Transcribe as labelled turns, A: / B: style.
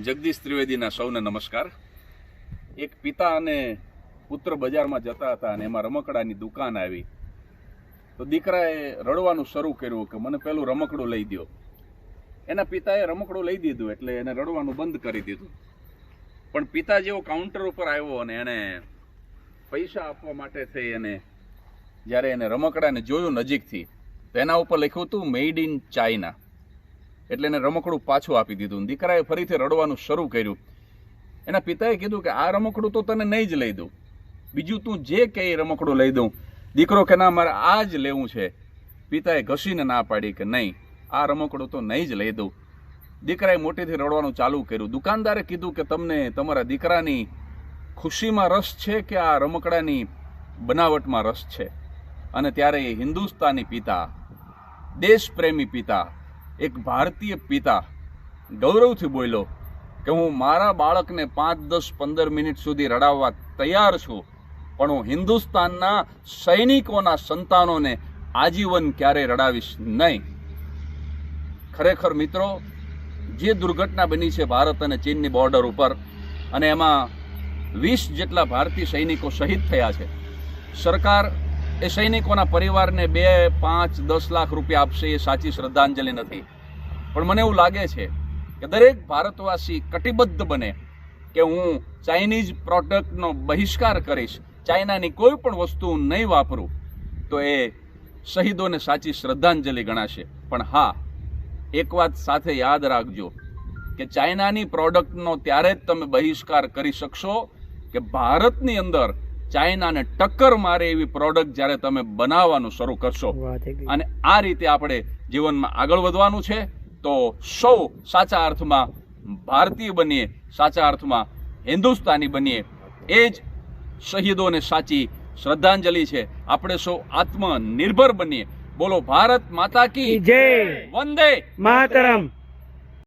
A: જગદીશ ત્રિવેદીના સૌને નમસ્કાર. એક પિતા અને પુત્ર બજારમાં જતા હતા અને એમાં રમકડાની દુકાન આવી. તો દીકરાએ રડવાનું શરૂ કર્યું કે મને પેલું રમકડું લઈ દ્યો. એના પિતાએ રમકડું લઈ દીધું એટલે એને રડવાનું બંધ કરી દીધું. પણ પિતા જેવો કાઉન્ટર ઉપર આવ્યો અને એણે પૈસા આપવા માટે થઈ અને જ્યારે એને રમકડાને જોયું નજીકથી, તો એના ઉપર લખ્યું હતું, મેડ ઇન ચાઇના. એટલે એને રમકડું પાછું આપી દીધું. દીકરાએ ફરીથી રડવાનું શરૂ કર્યું. એના પિતાએ કીધું કે, આ રમકડું તો તને નહીં જ લઈ દઉં. બીજું તું જે કે એ રમકડું લઈ દઉં. દીકરો કે, ના, મારે આ જ લેવું છે. પિતાએ ઘસીને ના પાડી કે, નહીં, આ રમકડું તો નહીં જ લઈ દઉં. દીકરાએ મોટેથી રડવાનું ચાલુ કર્યું. દુકાનદારે કીધું કે, તમને, તમારા દીકરાની ખુશીમાં રસ છે કે આ રમકડાની બનાવટમાં રસ છે? અને ત્યારે એ હિન્દુસ્તાની પિતા, દેશપ્રેમી પિતા એક ભારતીય પિતા ગૌરવથી બોલ્યો કે હું મારા બાળકને પાંચ, દસ, પંદર મિનિટ સુધી રડાવવા તૈયાર છું, પણ હું હિન્દુસ્તાનના સૈનિકોના સંતાનોને આજીવન ક્યારેય રડાવીશ નહીં. ખરેખર મિત્રો, જે દુર્ઘટના બની છે ભારત અને ચીનની બોર્ડર ઉપર, અને એમાં વીસ જેટલા ભારતીય સૈનિકો શહીદ થયા છે, સરકાર એ સૈનિકોના પરિવારને બે, પાંચ, દસ લાખ રૂપિયા આપશે એ સાચી શ્રદ્ધાંજલિ નથી. પણ મને એવું લાગે છે કે દરેક ભારતવાસી કટિબદ્ધ બને કે હું ચાઇનીઝ પ્રોડક્ટનો બહિષ્કાર કરીશ ચાઇનાની કોઈ પણ વસ્તુ હું નહીં વાપરું તો એ શહીદોને સાચી શ્રદ્ધાંજલિ ગણાશે. પણ હા એક વાત સાથે યાદ રાખજો કે ચાઇનાની પ્રોડક્ટનો ત્યારે જ તમે બહિષ્કાર કરી શકશો કે ભારતની અંદર ચાઇનાને ટક્કર મારે એવી પ્રોડક્ટ જ્યારે તમે બનાવવાનું શરૂ કરશો. અને આ રીતે આપણે જીવનમાં આગળ વધવાનું છે. તો સૌ સાચા અર્થમાં ભારતીય બનીએ સાચા અર્થમાં હિન્દુસ્તાની બનીએ. એ જ શહીદોને સાચી શ્રદ્ધાંજલિ છે. આપણે સૌ આત્મનિર્ભર બનીએ. બોલો ભારત માતા કી
B: જય.
A: વંદે
B: માતરમ